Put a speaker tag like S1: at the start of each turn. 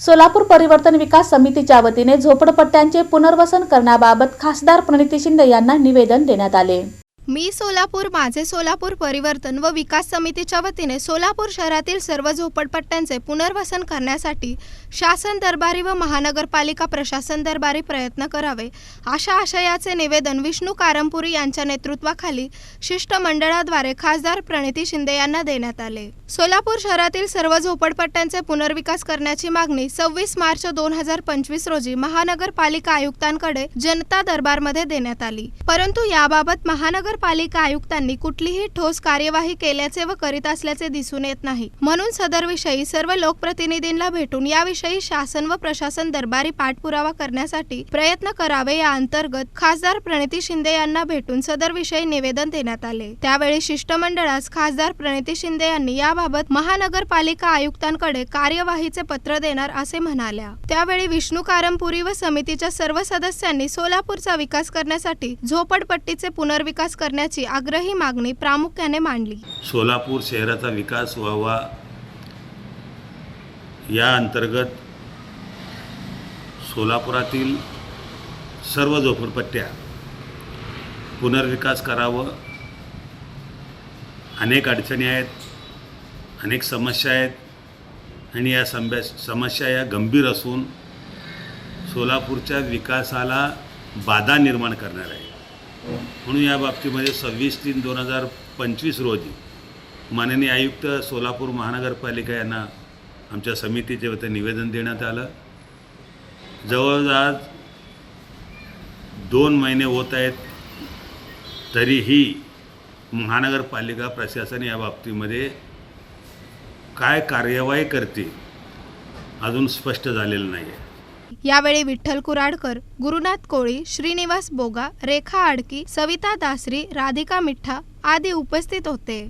S1: सोलापूर परिवर्तन विकास समितीच्या वतीने झोपडपट्ट्यांचे पुनर्वसन करण्याबाबत खासदार प्रणिती शिंदे यांना निवेदन देण्यात आले.
S2: मी सोलापूर माझे सोलापूर परिवर्तन व विकास समितीच्या वतीने सोलापूर शहरातील सर्व झोपडपट्ट्यांचे पुनर्वसन करण्यासाठी शासन दरबारी व महानगरपालिका प्रशासन दरबारी प्रयत्न करावे अशा आशयाचे निवेदन विष्णू कारंपुरी यांच्या नेतृत्वाखाली शिष्टमंडळाद्वारे खासदार प्रणिती शिंदे यांना देण्यात आले. सोलापूर शहरातील सर्व झोपडपट्ट्यांचे पुनर्विकास करण्याची मागणी सव्वीस मार्च दोन हजार पंचवीस रोजी महानगरपालिका आयुक्तांकडे जनता दरबारमध्ये देण्यात आली. परंतु याबाबत महानगर महानगरपालिका आयुक्तांनी कुठलीही ठोस कार्यवाही केल्याचे व करीत असल्याचे दिसून येत नाही. म्हणून सदरविषयी सर्व लोकप्रतिनिधींना भेटून याविषयी शासन व प्रशासन दरबारी पाठपुरावा करण्यासाठी प्रयत्न करावे या अंतर्गत खासदार प्रणिती शिंदे यांना भेटून सदरविषयी निवेदन देण्यात आले. त्यावेळी शिष्टमंडळास खासदार प्रणिती शिंदे यांनी याबाबत महानगरपालिका आयुक्तांकडे कार्यवाहीचे पत्र देणार असे म्हणाल्या. त्यावेळी विष्णू कारंपुरी व समितीच्या सर्व सदस्यांनी सोलापूरचा विकास करण्यासाठी झोपडपट्टीचे पुनर्विकास कर करण्याची आग्रही मागणी प्रामुख्याने मांडली.
S3: सोलापूर शहराचा विकास व्हावा या अंतर्गत सोलापुरातील सर्व झोपडपट्ट्या पुनर्विकास करावं. अनेक अडचणी आहेत अनेक समस्या आहेत आणि या संभ्या समस्या या गंभीर असून सोलापूरच्या विकासाला बाधा निर्माण करणार आहे. म्हणून या बाबतीमध्ये सव्वीस तीन दोन हजार पंचवीस रोजी माननीय आयुक्त सोलापूर महानगरपालिका यांना आमच्या समितीचे वतीने निवेदन देण्यात आलं. जवळजवळ दोन महिने होत आहेत तरीही महानगरपालिका प्रशासन या बाबतीमध्ये काय कार्यवाही करते अजून स्पष्ट झालेलं नाही आहे
S2: यावेळी विठ्ठल कुराडकर गुरुनाथ कोळी श्रीनिवास बोगा रेखा आडकी सविता दासरी राधिका मिठ्ठा आदी उपस्थित होते.